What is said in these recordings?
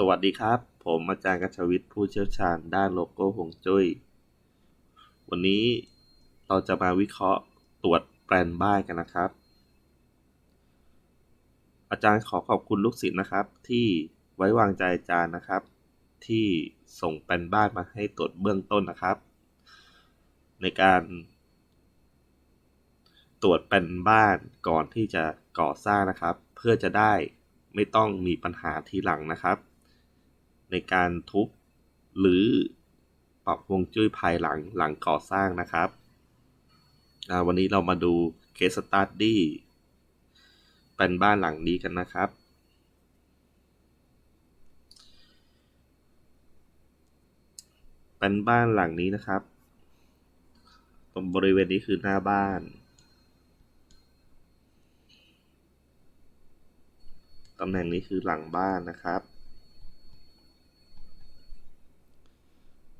สวัสดีครับ ผมอาจารย์กัชวิทย์ผู้เชี่ยวชาญด้านโลโก้ฮวงจุ้ย วันนี้เราจะมาวิเคราะห์ตรวจแปลนบ้านกันนะครับ อาจารย์ขอขอบคุณลูกศิษย์นะครับ ที่ไว้วางใจอาจารย์นะครับ ที่ส่งแปลนบ้านมาให้ตรวจเบื้องต้นนะครับ ในการตรวจแปลนบ้านก่อนที่จะก่อสร้างนะครับ เพื่อจะได้ไม่ต้องมีปัญหาทีหลังนะครับ ในการทุบหรือปรับฮวงจุ้ยภายหลังหลังก่อสร้างนะครับวันนี้เรามาดูเคสสตัดดี้เป็นบ้านหลังนี้กันนะครับ เป็นบ้านหลังนี้นะครับ ตรงบริเวณนี้คือหน้าบ้าน ตำแหน่งนี้คือหลังบ้านนะครับ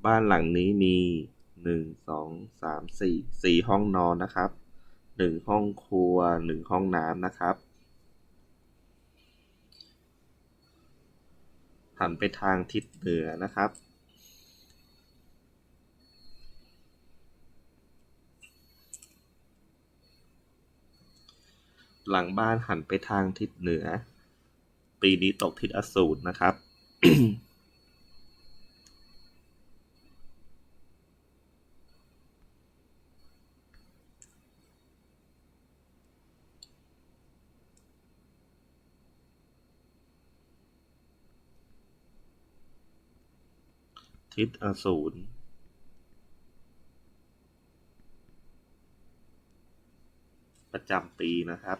บ้านหลังนี้มีหนึ่งสองสามสี่สี่ห้องนอนนะครับหนึ่งห้องครัวหนึ่งห้องน้ำนะครับหันไปทางทิศเหนือนะครับ หลังบ้านหันไปทางทิศเหนือ ปีนี้ตกทิศอสูรนะครับ ทิศอสูรประจำปีนะครับ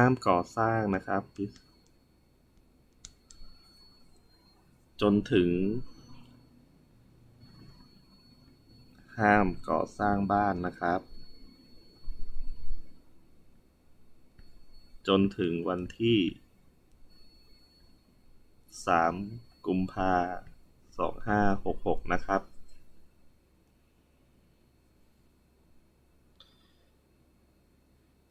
ห้ามก่อสร้างนะครับ จนถึง ห้ามก่อสร้างบ้านนะครับ จนถึงวันที่ 3 กุมภา2566 นะครับ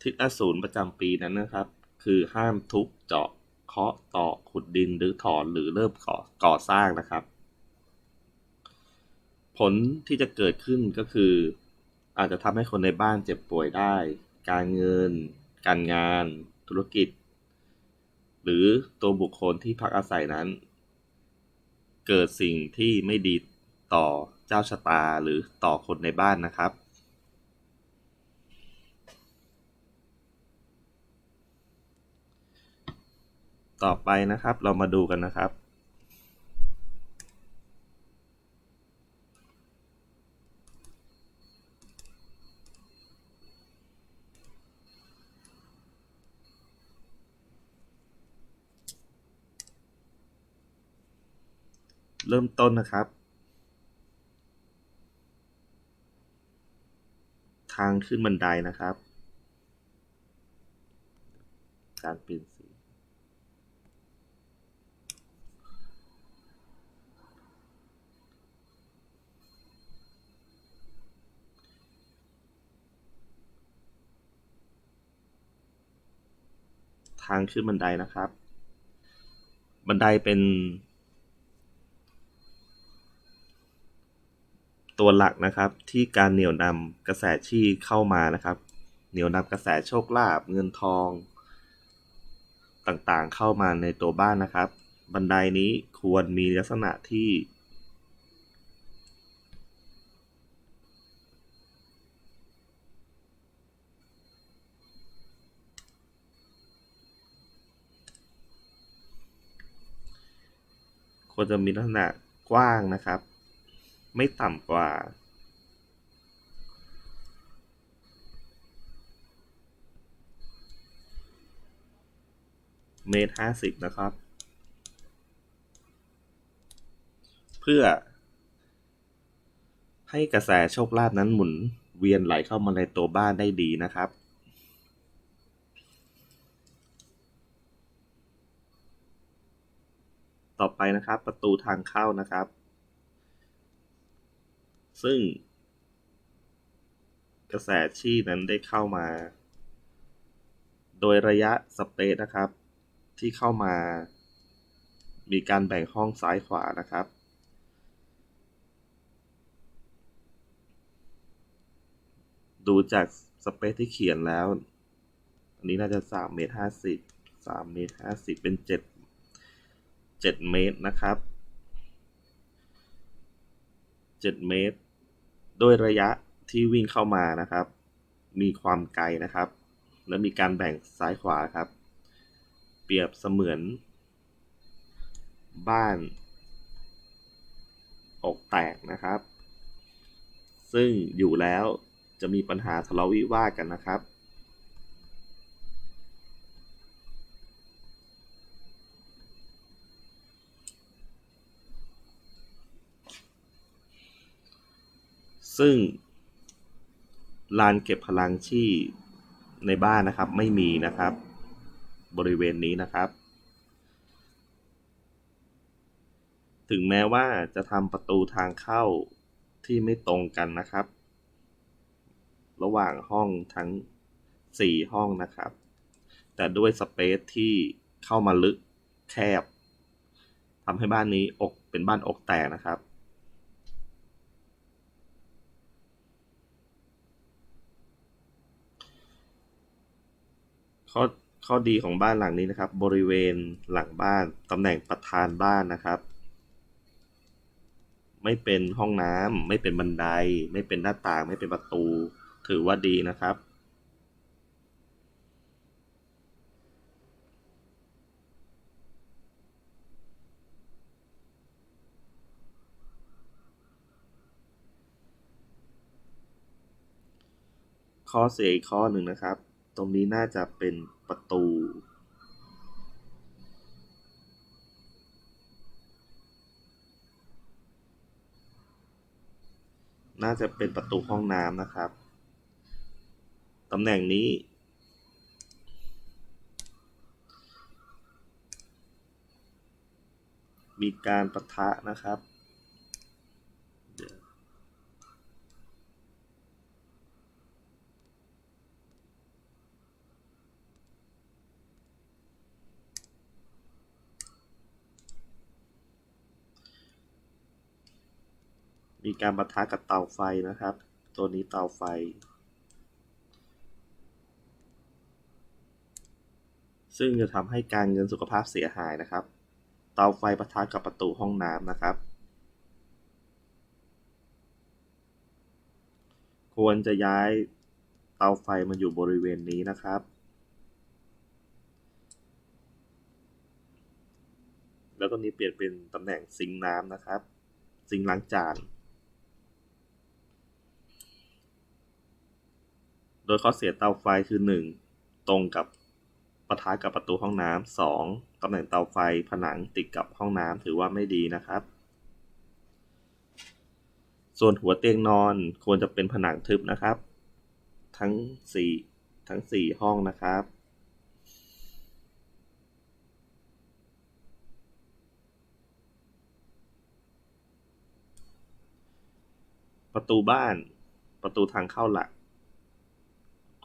ทิศอสูรประจำปีนั้นนะครับ คือห้ามทุบเจาะเคาะต่อขุดดินหรือถอนหรือเริ่มก่อก่อสร้างนะครับ ผลที่จะเกิดขึ้นก็คือ อาจจะทำให้คนในบ้านเจ็บป่วยได้ การเงิน การงาน ธุรกิจ หรือตัวบุคคลที่พักอาศัยนั้น เกิดสิ่งที่ไม่ดีต่อเจ้าชะตาหรือต่อคนในบ้านนะครับ ต่อไปนะครับ เรามาดูกันนะครับ เริ่มต้นนะครับ ทางขึ้นบันไดนะครับ การเปลี่ยนสี ทางขึ้นบันไดนะครับ บันไดเป็น ตัวหลักนะครับที่การเหนี่ยวนำกระแสชี่เข้ามานะครับ เหนี่ยวนำกระแสโชคลาภเงินทองต่างๆเข้ามาในตัวบ้านนะครับ บันไดนี้ควรมีลักษณะที่ ควรจะมีลักษณะกว้างนะครับ ไม่ต่ำกว่า เมตรห้าสิบนะครับ เพื่อ ให้กระแสโชคลาภนั้นหมุนเวียนไหลเข้ามาในตัวบ้านได้ดีนะครับ ต่อไปนะครับ ประตูทางเข้านะครับ ซึ่ง กระแสชีนั้นได้เข้ามา โดยระยะสเปซนะครับ ที่เข้ามา มีการแบ่งห้องซ้ายขวานะครับดูจากสเปซที่เขียนแล้ว อันนี้น่าจะสามเมตรห้าสิบสามเมตรห้าสิบเป็นเจ็ดเจ็ดเมตรนะครับเจ็ดเมตรโดยระยะที่วิ่งเข้ามานะครับ มีความไกลนะครับ และมีการแบ่งซ้ายขวาครับ เปรียบเสมือน บ้าน อกแตกนะครับ ซึ่งอยู่แล้วจะมีปัญหาทะเลาะวิวาทกันนะครับ ซึ่งลานเก็บพลังที่ในบ้านนะครับไม่มีนะครับ บริเวณนี้นะครับ ถึงแม้ว่าจะทำประตูทางเข้าที่ไม่ตรงกันนะครับ ระหว่างห้องทั้ง 4 ห้องนะครับ แต่ด้วยสเปซที่เข้ามาลึกแคบทำให้บ้านนี้อกเป็นบ้านอกแตกนะครับ ข้อข้อดีของบ้านหลังนี้นะครับ บริเวณหลังบ้านตำแหน่งประธานบ้านนะครับ ไม่เป็นห้องน้ำไม่เป็นบันได ไม่เป็นหน้าต่าง ไม่เป็นประตู ถือว่าดีนะครับข้อเสียอีกข้อหนึ่งนะครับ ตรงนี้น่าจะเป็นประตู น่าจะเป็นประตูห้องน้ำนะครับ ตำแหน่งนี้ มีการประทะนะครับ มีการปะทะกับเตาไฟนะครับ ตัวนี้เตาไฟ ซึ่งจะทำให้การเงินสุขภาพเสียหายนะครับ เตาไฟปะทะกับประตูห้องน้ำนะครับ ควรจะย้ายเตาไฟมาอยู่บริเวณนี้นะครับ แล้วตรงนี้เปลี่ยนเป็นตำแหน่งซิงน้ำนะครับ ซิงล้างจาน โดยข้อเสียเตาไฟคือ 1. ตรงกับปะทะกับประตูห้องน้ำสองตำแหน่งเตาไฟผนังติดกับห้องน้ำถือว่าไม่ดีนะครับ ส่วนหัวเตียงนอนควรจะเป็นผนังทึบนะครับ ทั้ง 4 ทั้ง 4 ห้องนะครับ ประตูบ้านประตูทางเข้าหลัก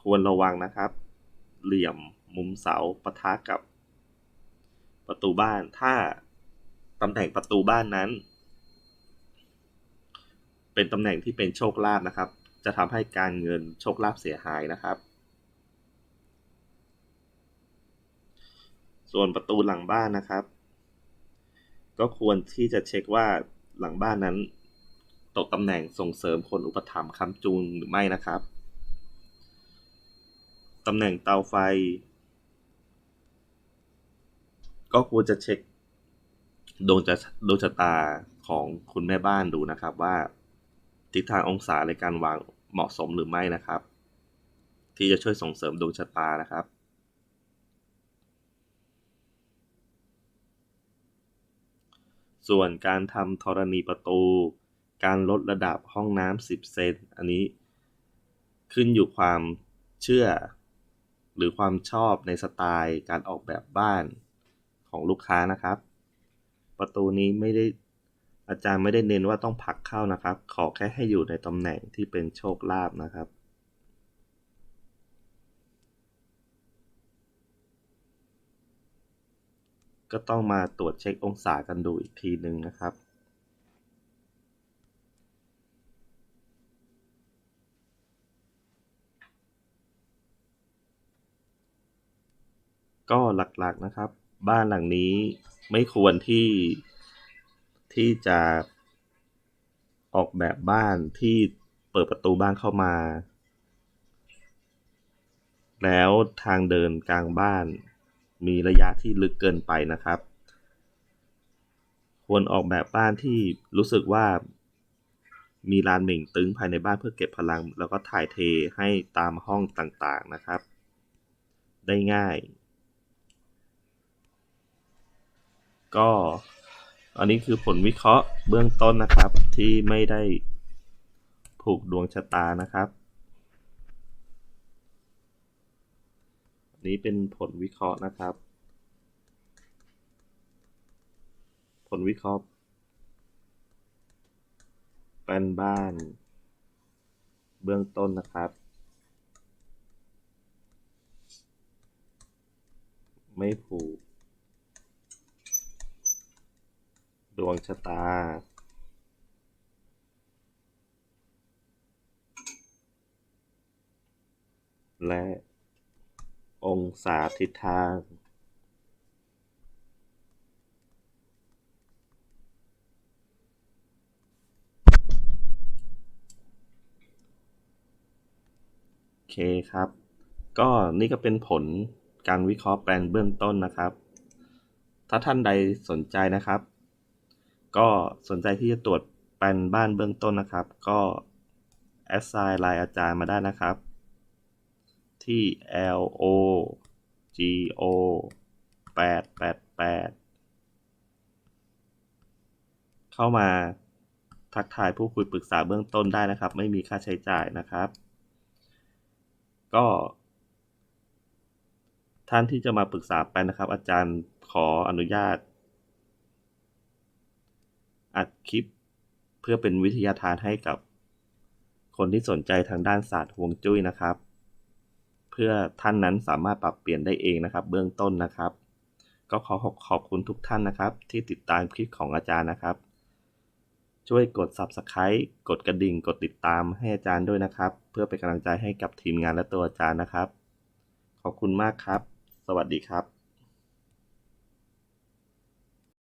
ควรระวังนะครับ เหลี่ยมมุมเสาปะทะกับ ประตูบ้าน ถ้าตำแหน่งประตูบ้านนั้น เป็นตำแหน่งที่เป็นโชคลาภนะครับ จะทำให้การเงินโชคลาภเสียหายนะครับ ส่วนประตูหลังบ้านนะครับ ก็ควรที่จะเช็คว่าหลังบ้านนั้น ตกตำแหน่งส่งเสริมคนอุปถัมภ์ค้ำจูงหรือไม่นะครับ ตำแหน่งเตาไฟ ก็ควรจะเช็คดวงจะดวงชะตาของคุณแม่บ้านดูนะครับว่า ทิศทางองศาในการวางเหมาะสมหรือไม่นะครับ ที่จะช่วยส่งเสริมดวงชะตานะครับส่วนการทำธรณีประตู การลดระดับห้องน้ำ10 เซน อันนี้ขึ้นอยู่ความเชื่อ หรือความชอบในสไตล์การออกแบบบ้านของลูกค้านะครับ ประตูนี้ไม่ได้อาจารย์ไม่ได้เน้นว่าต้องผลักเข้านะครับ ขอแค่ให้อยู่ในตำแหน่งที่เป็นโชคลาภนะครับ ก็ต้องมาตรวจเช็คองศากันดูอีกทีหนึ่งนะครับ ก็หลักๆนะครับ บ้านหลังนี้ไม่ควรที่ที่จะออกแบบบ้านที่เปิดประตูบ้านเข้ามา แล้วทางเดินกลางบ้านมีระยะที่ลึกเกินไปนะครับ ควรออกแบบบ้านที่รู้สึกว่ามีลานเหม่งตึงภายในบ้านเพื่อเก็บพลัง แล้วก็ถ่ายเทให้ตามห้องต่างๆนะครับ ได้ง่าย ก็อันนี้คือผลวิเคราะห์เบื้องต้นนะครับ ที่ไม่ได้ผูกดวงชะตานะครับอันนี้เป็นผลวิเคราะห์นะครับ ผลวิเคราะห์แปลนบ้าน เบื้องต้นนะครับ ไม่ผูก ดวงชะตา และองศาทิศทาง โอเคครับ ก็นี่ก็เป็นผลการวิเคราะห์แปลนเบื้องต้นนะครับ ถ้าท่านใดสนใจนะครับ ก็สนใจที่จะตรวจแปลนบ้านเบื้องต้นนะครับ ก็แอดไซน์ไลน์อาจารย์มาได้นะครับ ที่ L O G O 888 เข้ามาทักทายผู้คุยปรึกษาเบื้องต้นได้นะครับ ไม่มีค่าใช้จ่ายนะครับ ก็ ท่านที่จะมาปรึกษาไปนะครับ อาจารย์ขออนุญาต อัดคลิป เพื่อเป็นวิทยาทานให้กับ คนที่สนใจทางด้านศาสตร์ฮวงจุ้ยนะครับ เพื่อท่านนั้นสามารถปรับเปลี่ยนได้เองนะครับ เบื้องต้นนะครับ ก็ขอขอบคุณทุกท่านนะครับ ที่ติดตามคลิปของอาจารย์นะครับ ช่วยกด Subscribe กดกระดิ่ง กดติดตามให้อาจารย์ด้วยนะครับ เพื่อเป็นกำลังใจให้กับทีมงานและตัวอาจารย์นะครับ ขอบคุณมากครับ สวัสดีครับ